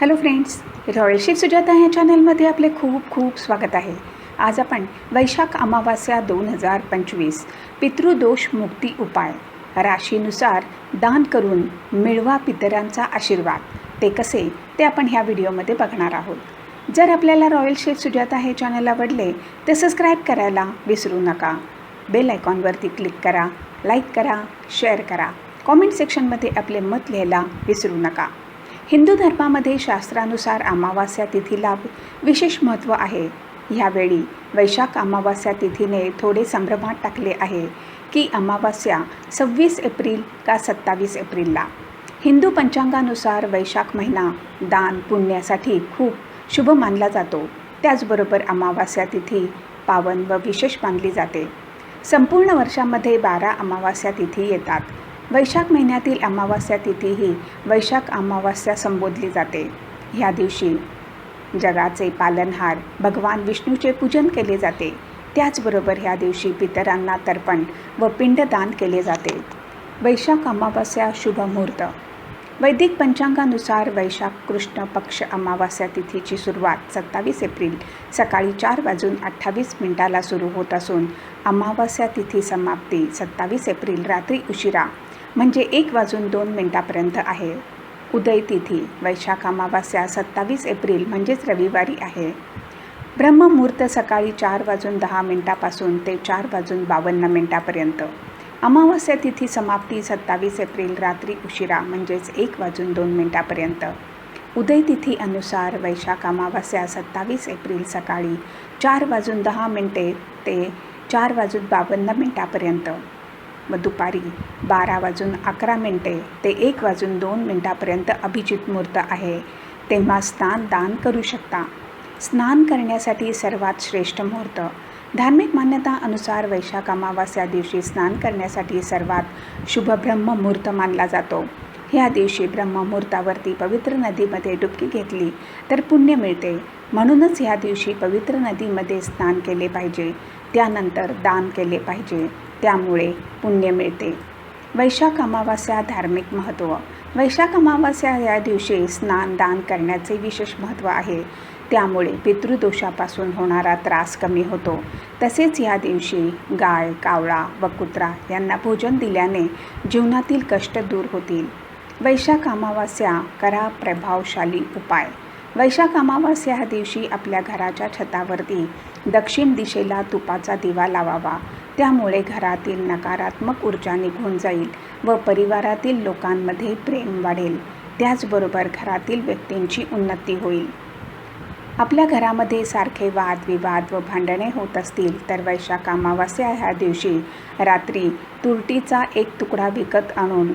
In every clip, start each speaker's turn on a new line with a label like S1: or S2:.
S1: Hello friends royal chef Sujata ह्या चॅनलमध्ये आपले खूप खूप स्वागत आहे. आज आपण वैशाख अमावास्या दोन हजार पंचवीस पितृदोष मुक्ती उपाय राशीनुसार दान करून मिळवा पितरांचा आशीर्वाद. ते कसे? ते आपण ह्या व्हिडिओमध्ये बघणार आहोत. जर आपल्याला रॉयल शेफ सुजाता हे चॅनल आवडले तर सबस्क्राईब करायला विसरू नका. बेल आयकॉनवरती क्लिक करा लाईक करा शेअर करा. कॉमेंट सेक्शनमध्ये आपले मत लिहायला विसरू नका. हिंदू धर्मामध्ये शास्त्रानुसार अमावास्या तिथीला विशेष महत्त्व आहे. ह्यावेळी वैशाख अमावास्या तिथीने थोडे संभ्रमात टाकले आहे की अमावास्या सव्वीस एप्रिल का सत्तावीस एप्रिलला. हिंदू पंचांगानुसार वैशाख महिना दान पुण्यासाठी खूप शुभ मानला जातो. त्याचबरोबर अमावास्या तिथी पावन व विशेष मानली जाते. संपूर्ण वर्षामध्ये बारा अमावास्या तिथी येतात. वैशाख महिन्यातील अमावास्या तिथी ही वैशाख अमावास्या संबोधली जाते. ह्या दिवशी जगाचे पालनहार भगवान विष्णूचे पूजन केले जाते. त्याचबरोबर ह्या दिवशी पितरांना तर्पण व पिंडदान केले जाते. वैशाख अमावास्या शुभ मुहूर्त. वैदिक पंचांगानुसार वैशाख कृष्ण पक्ष अमावास्या तिथीची सुरुवात सत्तावीस एप्रिल सकाळी चार वाजून अठ्ठावीस मिनिटाला सुरू होत असून अमावास्या तिथी समाप्ती सत्तावीस एप्रिल रात्री उशिरा म्हणजे एक वाजून दोन मिनटापर्यंत आहे. उदय तिथी वैशाख अमावास्या सत्तावीस एप्रिल म्हणजेच रविवारी आहे. ब्रह्ममुहूर्त सकाळी चार वाजून दहा मिनटापासून ते चार वाजून बावन्न मिनटापर्यंत. अमावास्या तिथी समाप्ती सत्तावीस एप्रिल रात्री उशिरा म्हणजेच एक वाजून दोन मिनटापर्यंत. उदय तिथी अनुसार वैशाख अमावास्या सत्तावीस एप्रिल सकाळी चार वाजून दहा मिनटे ते चार वाजून बावन्न मिनटापर्यंत. व दुपारी बारा वाजून अकरा मिनटे ते एक वाजून दोन मिनटापर्यंत अभिजित मुहूर्त आहे. तेव्हा स्नान दान करू शकता. स्नान करण्यासाठी सर्वात श्रेष्ठ मुहूर्त. धार्मिक मान्यता अनुसार वैशाख अमावास्या दिवशी स्नान करण्यासाठी सर्वात शुभ ब्रह्ममुहूर्त मानला जातो. ह्या दिवशी ब्रह्ममुहूर्तावरती पवित्र नदीमध्ये डुबकी घेतली तर पुण्य मिळते. म्हणूनच ह्या दिवशी पवित्र नदीमध्ये स्नान केले पाहिजे. त्यानंतर दान केले पाहिजे. त्यामुळे पुण्य मिळते. वैशाख अमावास्या धार्मिक महत्त्व वैशाख अमावास्या या दिवशी स्नान दान करण्याचे विशेष महत्त्व आहे. त्यामुळे पितृदोषापासून होणारा त्रास कमी होतो. तसेच या दिवशी गाय कावळा व कुत्रा यांना भोजन दिल्याने जीवनातील कष्ट दूर होतील. वैशाख अमावास्या करा प्रभावशाली उपाय. वैशाख अमावास्या ह्या दिवशी आपल्या घराच्या छतावरती दक्षिण दिशेला तुपाचा दिवा लावावा. त्यामुळे घरातील नकारात्मक ऊर्जा निघून जाईल व परिवारातील लोकांमध्ये प्रेम वाढेल. त्याचबरोबर घरातील व्यक्तींची उन्नती होईल. आपल्या घरामध्ये सारखे वादविवाद व भांडणे होत असतील तर वैशाख अमावास्या ह्या दिवशी रात्री तुरटीचा एक तुकडा विकत आणून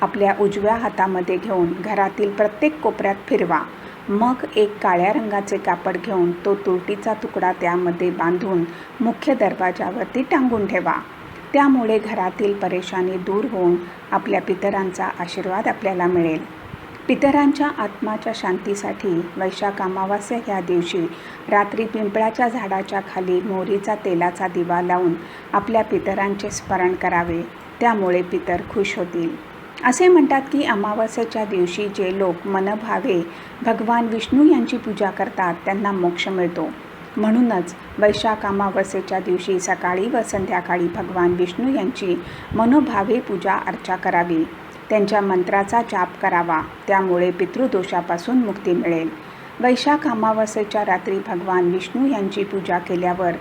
S1: आपल्या उजव्या हातामध्ये घेऊन घरातील प्रत्येक कोपऱ्यात फिरवा. मग एक काळ्या रंगाचे कापड घेऊन तो तुरटीचा तुकडा त्यामध्ये बांधून मुख्य दरवाजावरती टांगून ठेवा. त्यामुळे घरातील परेशानी दूर होऊन आपल्या पितरांचा आशीर्वाद आपल्याला मिळेल. पितरांच्या आत्माच्या शांतीसाठी वैशाख अमावास्या ह्या दिवशी रात्री पिंपळाच्या झाडाच्या खाली मोहरीचा तेलाचा दिवा लावून आपल्या पितरांचे स्मरण करावे. त्यामुळे पितर खुश होतील. असे म्हणतात की अमावस्याच्या दिवशी जे लोक मनभावे भगवान विष्णू यांची पूजा करतात त्यांना मोक्ष मिळतो. म्हणूनच वैशाख अमावस्येच्या दिवशी सकाळी व संध्याकाळी भगवान विष्णू यांची मनोभावे पूजा अर्चा करावी. त्यांच्या मंत्राचा जाप करावा त्यामुळे पितृदोषापासून मुक्ती मिळेल. वैशाख अमावस्येच्या रात्री भगवान विष्णू यांची पूजा केल्यावर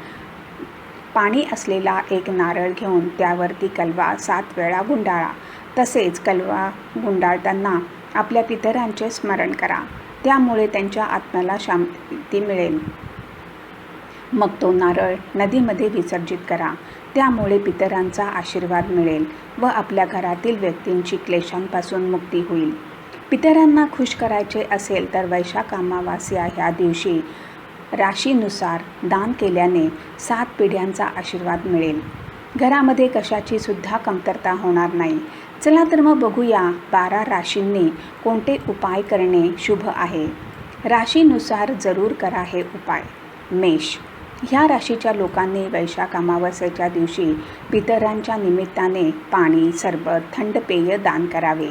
S1: पाणी असलेला एक नारळ घेऊन त्यावरती कलवा सात वेळा गुंडाळा तसेच कलवा गुंडाळताना आपल्या पितरांचे स्मरण करा. त्यामुळे त्यांच्या आत्म्याला शांती मिळेल. मग तो नारळ नदीमध्ये विसर्जित करा. त्यामुळे पितरांचा आशीर्वाद मिळेल व आपल्या घरातील व्यक्तींची क्लेशांपासून मुक्ती होईल. पितरांना खुश करायचे असेल तर वैशाख अमावास्या ह्या दिवशी राशीनुसार दान केल्याने सात पिढ्यांचा आशीर्वाद मिळेल. घरामध्ये कशाची सुद्धा कमतरता होणार नाही. चला तर मग बघूया बारा राशींनी कोणते उपाय करणे शुभ आहे. राशीनुसार जरूर करा हे उपाय. मेष. ह्या राशीच्या लोकांनी वैशाख अमावस्येच्या दिवशी पितरांच्या निमित्ताने पाणी सरबत थंड पेय दान करावे.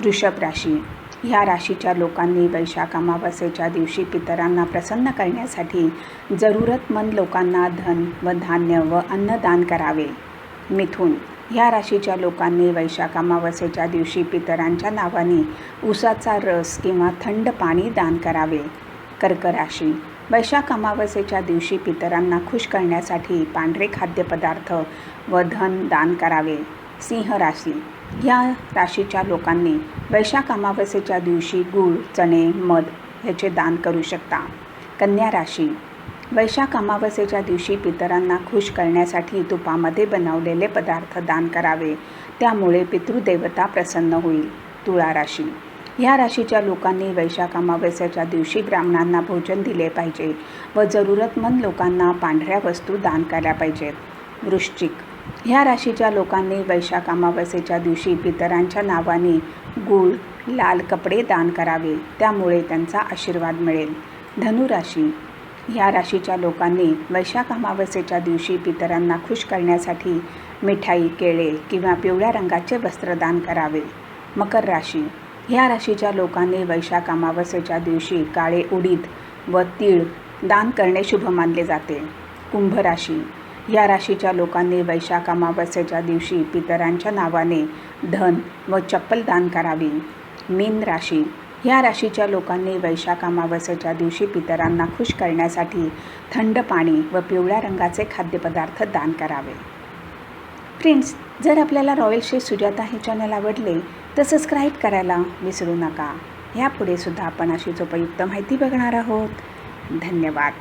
S1: वृषभ राशी. ह्या राशीच्या लोकांनी वैशाख अमावस्येच्या दिवशी पितरांना प्रसन्न करण्यासाठी जरूरतमंद लोकांना धन व धान्य व अन्नदान करावे. मिथुन. ह्या राशीच्या लोकांनी वैशाख अमावस्येच्या दिवशी पितरांच्या नावाने उसाचा रस किंवा थंड पाणी दान करावे. कर्क राशी. वैशाख अमावस्येच्या दिवशी पितरांना खुश करण्यासाठी पांढरे खाद्यपदार्थ व धन दान करावे. सिंह राशी. ह्या राशीच्या लोकांनी वैशाख अमावस्येच्या दिवशी गूळ चणे मध ह्याचे दान करू शकता. कन्या राशी. वैशाख अमावस्येच्या दिवशी पितरांना खुश करण्यासाठी तुपामध्ये बनवलेले पदार्थ दान करावे. त्यामुळे पितृदेवता प्रसन्न होईल. तुळा राशी. ह्या राशीच्या लोकांनी वैशाख अमावस्याच्या दिवशी ब्राह्मणांना भोजन दिले पाहिजे व जरूरतमंद लोकांना पांढऱ्या वस्तू दान केल्या पाहिजेत वृश्चिक. ह्या राशीच्या लोकांनी वैशाख अमावस्येच्या दिवशी पितरांच्या नावाने गूळ लाल कपडे दान करावे. त्यामुळे त्यांचा आशीर्वाद मिळेल. धनुराशी. या राशीच्या लोकांनी वैशाख अमावस्येच्या दिवशी पितरांना खुश करण्यासाठी मिठाई केळे किंवा पिवळ्या रंगाचे वस्त्रदान करावे. मकर राशी. ह्या राशीच्या लोकांनी वैशाख अमावस्येच्या दिवशी काळे उडीद व तीळ दान करणे शुभ मानले जाते. कुंभ राशी. या राशीच्या लोकांनी वैशाख अमावस्येच्या दिवशी पितरांच्या नावाने धन व चप्पल दान करावी. मीन राशी. या राशीच्या लोकांनी वैशाख अमावस्याच्या दिवशी पितरांना खुश करण्यासाठी थंड पाणी व पिवळ्या रंगाचे खाद्यपदार्थ दान करावे. फ्रेंड्स जर आपल्याला रॉयल शेफ सुजाता हे चॅनल आवडले तर सबस्क्राईब करायला विसरू नका. यापुढे सुद्धा आपण अशीच उपयुक्त माहिती बघणार आहोत. धन्यवाद.